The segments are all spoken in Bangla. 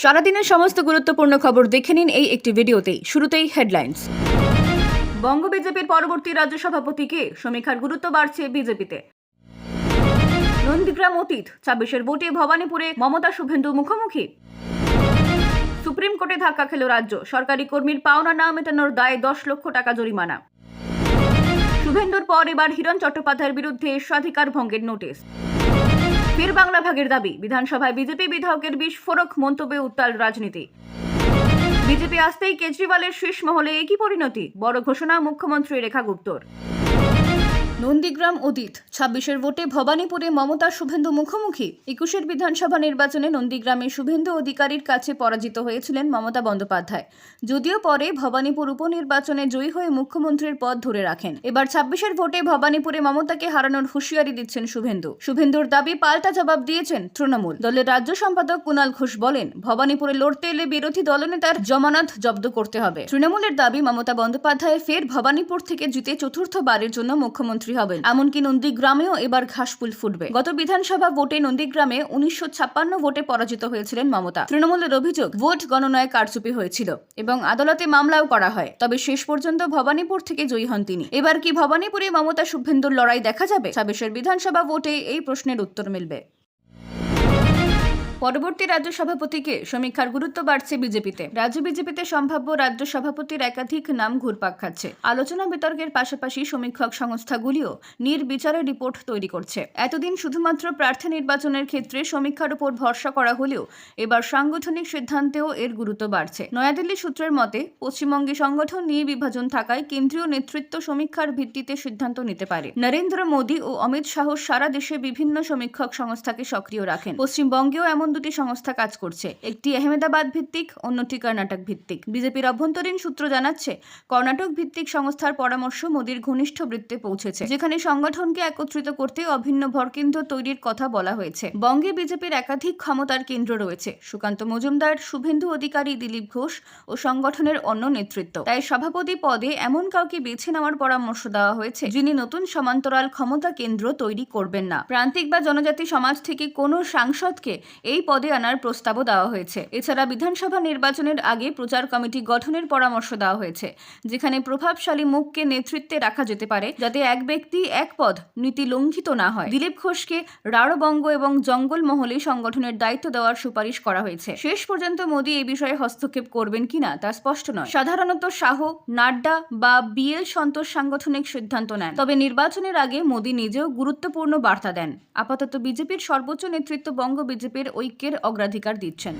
সারাদিনের সমস্ত গুরুত্বপূর্ণ খবর দেখে নিন এই একটি ভিডিওতেই। শুরুতেই হেডলাইন্স। বঙ্গ বিজেপির পরবর্তী রাজ্য সভাপতিকে সমীক্ষার গুরুত্ব বাড়ছে বিজেপিতে। নন্দীগ্রাম অতীত, ছাব্বিশের ভোটে ভবানীপুরে মমতা শুভেন্দু মুখোমুখি। সুপ্রিম কোর্টে ধাক্কা খেল রাজ্য, সরকারি কর্মীর পাওনা না মেটানোর দায়ে দশ লক্ষ টাকা জরিমানা। শুভেন্দুর পর এবার হিরণ চট্টোপাধ্যায়ের বিরুদ্ধে স্বাধিকার ভঙ্গের নোটিশ। ফের বাংলা ভাগের দাবি, বিধানসভায় বিজেপি বিধায়কের বিস্ফোরক মন্তব্যে উত্তাল রাজনীতি। বিজেপি আসতেই কেজরিওয়ালের শীর্ষ মহলে একই পরিণতি, বড় ঘোষণা মুখ্যমন্ত্রী রেখা গুপ্তর। নন্দীগ্রাম অতীত ছাব্বিশের ভোটে ভবানীপুরে মমতা শুভেন্দু মুখোমুখি। একুশের বিধানসভা নির্বাচনে নন্দীগ্রামে শুভেন্দু অধিকারীর কাছে পরাজিত হয়েছিলেন মমতা বন্দ্যোপাধ্যায়। যদিও পরে ভবানীপুর উপনির্বাচনে জয়ী হয়ে মুখ্যমন্ত্রীর পদ ধরে রাখেন। এবার ছাব্বিশের ভোটে ভবানীপুরে মমতাকে হারানোর হুঁশিয়ারি দিচ্ছেন শুভেন্দু। শুভেন্দুর দাবি পাল্টা জবাব দিয়েছেন তৃণমূল। দলের রাজ্য সম্পাদক কুণাল ঘোষ বলেন, ভবানীপুরে লড়তে এলে বিরোধী দলনেতার জমানত জব্দ করতে হবে। তৃণমূলের দাবি মমতা বন্দ্যোপাধ্যায় ফের ভবানীপুর থেকে জিতে চতুর্থবারের জন্য মুখ্যমন্ত্রী হবেন। এমনকি নন্দীগ্রামেও এবার ঘাসফুল ফুটবে। গত বিধানসভা ভোটে নন্দীগ্রামে উনিশশো ছাপ্পান্ন ভোটে পরাজিত হয়েছিলেন মমতা। তৃণমূলের অভিযোগ, ভোট গণনায় কারচুপি হয়েছিল এবং আদালতে মামলাও করা হয়। তবে শেষ পর্যন্ত ভবানীপুর থেকে জয়ী হন তিনি। এবার কি ভবানীপুরে মমতা শুভেন্দুর লড়াই দেখা যাবে? ছাব্বিশের বিধানসভা ভোটে এই প্রশ্নের উত্তর মিলবে। পরবর্তী রাজ্য সভাপতিকে সমীক্ষার গুরুত্ব বাড়ছে বিজেপিতে। রাজ্য বিজেপিতে সম্ভাব্য রাজ্য সভাপতির একাধিক নাম ঘুরপাক খাচ্ছে। আলোচনা বিতর্কের পাশাপাশি সমীক্ষক সংস্থাগুলিও নির্বিচারে রিপোর্ট তৈরি করছে। এতদিন শুধুমাত্র প্রার্থী নির্বাচনের ক্ষেত্রে সমীক্ষার উপর ভরসা করা হলেও এবার সাংগঠনিক সিদ্ধান্তেও এর গুরুত্ব বাড়ছে। নয়াদিল্লি সূত্রের মতে, পশ্চিমবঙ্গে সংগঠন নিয়ে বিভাজন থাকায় কেন্দ্রীয় নেতৃত্ব সমীক্ষার ভিত্তিতে সিদ্ধান্ত নিতে পারে। নরেন্দ্র মোদী ও অমিত শাহ সারা দেশে বিভিন্ন সমীক্ষক সংস্থাকে সক্রিয় রাখেন। পশ্চিমবঙ্গেও এমন দুটি সংস্থা কাজ করছে। একটি আহমেদাবাদ ভিত্তিক, অন্যটি কর্ণাটক ভিত্তিক। বিজেপির অভ্যন্তরীণ সূত্র জানাচ্ছে, কর্ণাটক ভিত্তিক সংস্থার পরামর্শ মোদীর ঘনিষ্ঠ বৃত্তে পৌঁছেছে। যেখানে সংগঠনকে একত্রিত করতে অভিন্ন ভরকেন্দ্র তৈরির কথা বলা হয়েছে। বঙ্গে বিজেপির একাধিক ক্ষমতার কেন্দ্র রয়েছে। সুকান্ত মজুমদার, শুভেন্দু অধিকারী, দিলীপ ঘোষ ও সংগঠনের অন্য নেতৃত্ব। তাই সভাপতি পদে এমন কাউকে বেছে নেওয়ার পরামর্শ দেওয়া হয়েছে, যিনি নতুন সমান্তরাল ক্ষমতা কেন্দ্র তৈরি করবেন না। প্রান্তিক বা জনজাতি সমাজ থেকে কোনো সাংসদকে এই পদে আনার প্রস্তাবও দেওয়া হয়েছে। এছাড়া বিধানসভা নির্বাচনের আগে প্রচার কমিটি গঠনের পরামর্শ দেওয়া হয়েছে, যেখানে প্রভাবশালী মুখকে নেতৃত্বে রাখা যেতে পারে, যাতে এক ব্যক্তি এক পদ নীতি লঙ্ঘিত না হয়। দিলীপ ঘোষকে রাঢ়বঙ্গ এবং জঙ্গল মহলে সংগঠনের দায়িত্ব দেওয়ার সুপারিশ করা হয়েছে। শেষ পর্যন্ত মোদী এই বিষয়ে হস্তক্ষেপ করবেন কিনা তা স্পষ্ট নয়। সাধারণত শাহ, নাড্ডা বা বিএল সন্তোষ সাংগঠনিক সিদ্ধান্ত নেন। তবে নির্বাচনের আগে মোদী নিজেও গুরুত্বপূর্ণ বার্তা দেন। আপাতত বিজেপির সর্বোচ্চ নেতৃত্ব বঙ্গ বিজেপির ঐক্যের অগ্রাধিকার দিচ্ছেন।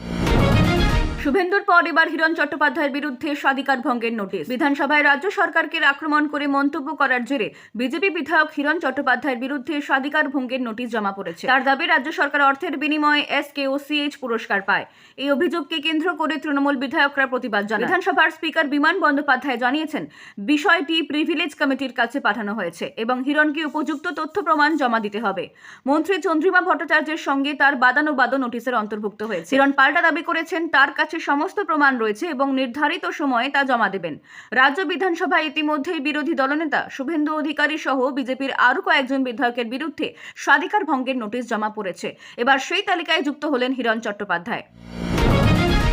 শুভেন্দুর পর এবার হিরণ চট্টোপাধ্যায়ের বিরুদ্ধে স্বাধিকার ভঙ্গের নোটিশ। বিধানসভায় রাজ্য সরকারকে আক্রমণ করে মন্তব্য করার জেরে বিজেপি বিধায়ক হিরণ চট্টোপাধ্যায়ের বিরুদ্ধে স্বাধিকার ভঙ্গের নোটিশ জমা পড়েছে। তার দাবি, রাজ্য সরকার অর্থের বিনিময়ে এস কে ও সিএইচ পুরস্কার পায়। এই অভিযোগকে কেন্দ্র করে তৃণমূল বিধায়করা প্রতিবাদ জানান বিধানসভার স্পিকার বিমান বন্দ্যোপাধ্যায় জানিয়েছেন, বিষয়টি প্রিভিলেজ কমিটির কাছে পাঠানো হয়েছে এবং হিরণকে উপযুক্ত তথ্য প্রমাণ জমা দিতে হবে। মন্ত্রী চন্দ্রিমা ভট্টাচার্যের সঙ্গে তার বাদানুবাদ নোটিশের অন্তর্ভুক্ত হয়েছে। হিরণ পাল্টা দাবি করেছেন, তার কাছে সমস্ত প্রমাণ রয়েছে এবং নির্ধারিত সময়ে তা জমা দেবেন। রাজ্য বিধানসভায় ইতিমধ্যেই বিরোধী দলনেতা শুভেন্দু অধিকারী সহ বিজেপির আরও কয়েকজন বিধায়কের বিরুদ্ধে স্বাধিকার ভঙ্গের নোটিশ জমা পড়েছে। এবার সেই তালিকায় যুক্ত হলেন হিরণ চট্টোপাধ্যায়।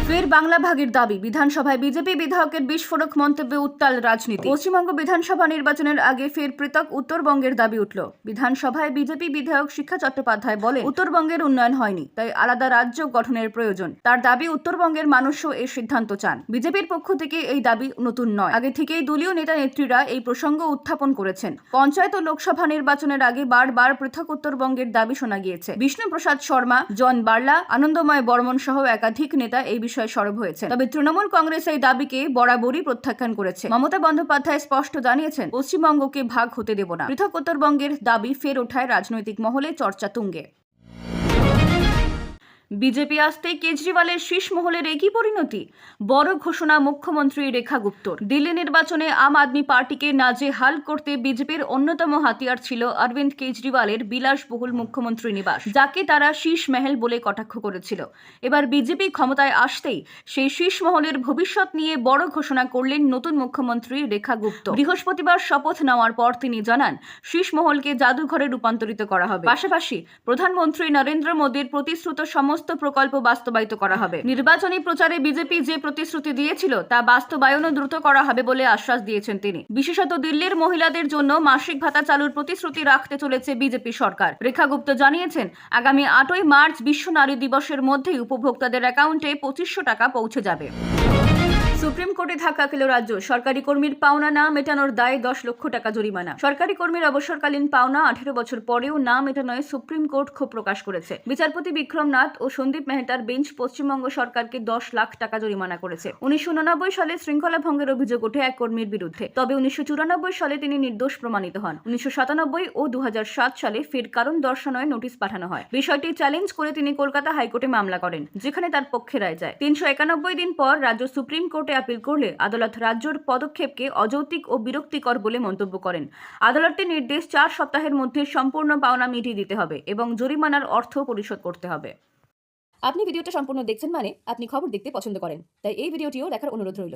ফের বাংলা ভাগের দাবি, বিধানসভায় বিজেপি বিধায়কের বিস্ফোরক মন্তব্যে উত্তাল রাজনীতি। পশ্চিমবঙ্গ বিধানসভা নির্বাচনের আগে ফের পৃথক উত্তরবঙ্গের দাবি উঠল। বিধানসভায় বিজেপি বিধায়ক শিক্ষা চট্টোপাধ্যায় বলে উত্তরবঙ্গের উন্নয়ন হয়নি, তাই আলাদা রাজ্য গঠনের প্রয়োজন। তার দাবি, উত্তরবঙ্গের মানুষও এই সিদ্ধান্ত চান। বিজেপির পক্ষ থেকে এই দাবি নতুন নয়। আগে থেকেই দলীয় নেতা নেত্রীরা এই প্রসঙ্গ উত্থাপন করেছেন। পঞ্চায়েত ও লোকসভা নির্বাচনের আগে বারবার পৃথক উত্তরবঙ্গের দাবি শোনা গিয়েছে। বিষ্ণুপ্রসাদ শর্মা, জন বার্লা, আনন্দময় বর্মন সহ একাধিক নেতা এই বিষয়ে সরব হয়েছে তবে তৃণমূল কংগ্রেস এই দাবিকে বরাবরই প্রত্যাখ্যান করেছে। মমতা বন্দ্যোপাধ্যায় স্পষ্ট জানিয়েছেন, পশ্চিমবঙ্গকে ভাগ হতে দেব না। পৃথক উত্তরবঙ্গের দাবি ফের ওঠায় রাজনৈতিক মহলে চর্চা তুঙ্গে। বিজেপি আসতে কেজরিওয়ালের শীষ মহলের একই পরিণতি? বড় ঘোষণা মুখ্যমন্ত্রী রেখা গুপ্তর। দিল্লি নির্বাচনে আম আদমি পার্টিকে নাজে হাল করতে বিজেপির অন্যতম হাতিয়ার ছিল অরবিন্দ কেজরিওয়ালের বিলাসবহুল মুখ্যমন্ত্রী নিবাস, যাকে তারা শীষ মহল বলে কটাক্ষ করেছিল। এবার বিজেপি ক্ষমতায় আসতেই সেই শীষ মহলের ভবিষ্যৎ নিয়ে বড় ঘোষণা করলেন নতুন মুখ্যমন্ত্রী রেখা গুপ্ত। বৃহস্পতিবার শপথ নেওয়ার পর তিনি জানান শীষ মহলকে জাদুঘরে রূপান্তরিত করা হবে। পাশাপাশি প্রধানমন্ত্রী নরেন্দ্র মোদীর প্রতিশ্রুত সমস্ত সমস্ত প্রকল্প বাস্তবায়িত করা হবে। নির্বাচনী প্রচারে বিজেপি যে প্রতিশ্রুতি দিয়েছিল, তা বাস্তবায়নও দ্রুত করা হবে বলে আশ্বাস দিয়েছেন তিনি। বিশেষত দিল্লির মহিলাদের জন্য মাসিক ভাতা চালুর প্রতিশ্রুতি রাখতে চলেছে বিজেপি সরকার। রেখা গুপ্ত জানিয়েছেন, আগামী আটই মার্চ বিশ্ব নারী দিবসের মধ্যেই উপভোক্তাদের অ্যাকাউন্টে পঁচিশশো টাকা পৌঁছে যাবে। সুপ্রিম কোর্টে ধাক্কা খেল রাজ্য। সরকারি কর্মীর পাওনা না মেটানোর দায়ে দশ লক্ষ টাকা জরিমানা। সরকারি কর্মীর অবসরকালীন পাওনা আঠেরো বছর পরেও না মেটানোয় সুপ্রিম কোর্ট ক্ষোভ প্রকাশ করেছে। বিচারপতি বিক্রম নাথ ও সন্দীপ মেহতার বেঞ্চ পশ্চিমবঙ্গ সরকারকে দশ লাখ টাকা জরিমানা করেছে। উনিশশো সালে শৃঙ্খলা ভঙ্গের অভিযোগ ওঠে এক কর্মীর বিরুদ্ধে। তবে উনিশশো চুরানব্বই সালে তিনি নির্দোষ প্রমাণিত হন। উনিশশো সাতানব্বই ও দু হাজার সাত সালে ফের কারণ দর্শানোয় নোটিশ পাঠানো হয়। বিষয়টি চ্যালেঞ্জ করে তিনি কলকাতা হাইকোর্টে মামলা করেন, যেখানে তার পক্ষে রায় যায়। তিনশো একানব্বই দিন পর রাজ্য সুপ্রিম কোর্টে আপিল করলে আদালত রাজ্যর পদক্ষেপকে অযৌক্তিক ও বিরক্তিকর বলে মন্তব্য করেন। আদালতের নির্দেশ চার সপ্তাহের মধ্যে সম্পূর্ণ পাওনা মিটিয়ে দিতে হবে এবং জরিমানার অর্থ পরিশোধ করতে হবে। আপনি ভিডিওটা সম্পূর্ণ দেখছেন মানে আপনি খবর দেখতে পছন্দ করেন, তাই এই ভিডিওটিও দেখার অনুরোধ রইল।